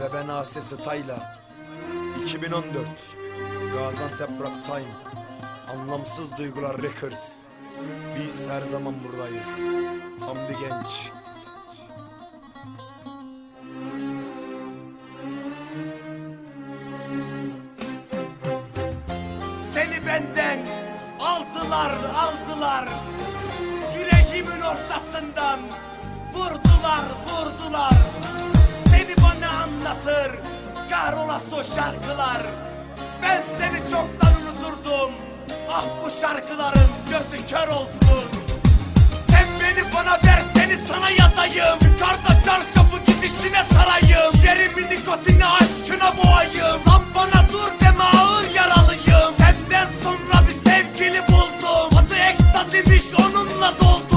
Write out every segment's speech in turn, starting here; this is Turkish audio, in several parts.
Ve ben Asesi Tayla 2014 Gaziantep Rock Time Anlamsız Duygular Records Biz her zaman buradayız. Hamdi Genç. Seni benden aldılar aldılar. Yüreğimin ortasından vurdular vurdular kahrolası o şarkılar. Ben seni çoktan unuturdum. Ah bu şarkıların gözü kör olsun. Sen beni bana ver seni sana yazayım. Çıkar da çarşafı gidişine sarayım. Yerimi nikotini aşkına boğayım. Lan bana dur deme ağır yaralıyım. Senden sonra bir sevgili buldum. Adı ekstazimiş onunla doldum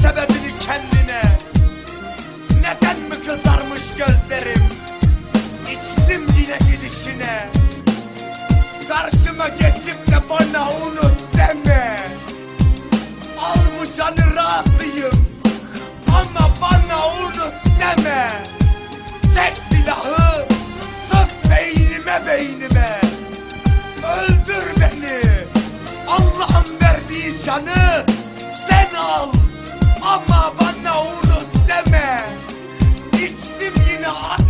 sebebini kendine. Neden mi kızarmış gözlerim? İçtim yine gidişine. Karşıma geçip de bana unut deme. Al bu canı razıyım. Ama bana unut deme. Çek silahı Sık beynime beynime. Öldür beni. Allah'ın verdiği canı sen al ama bana unut deme. İçtim yine at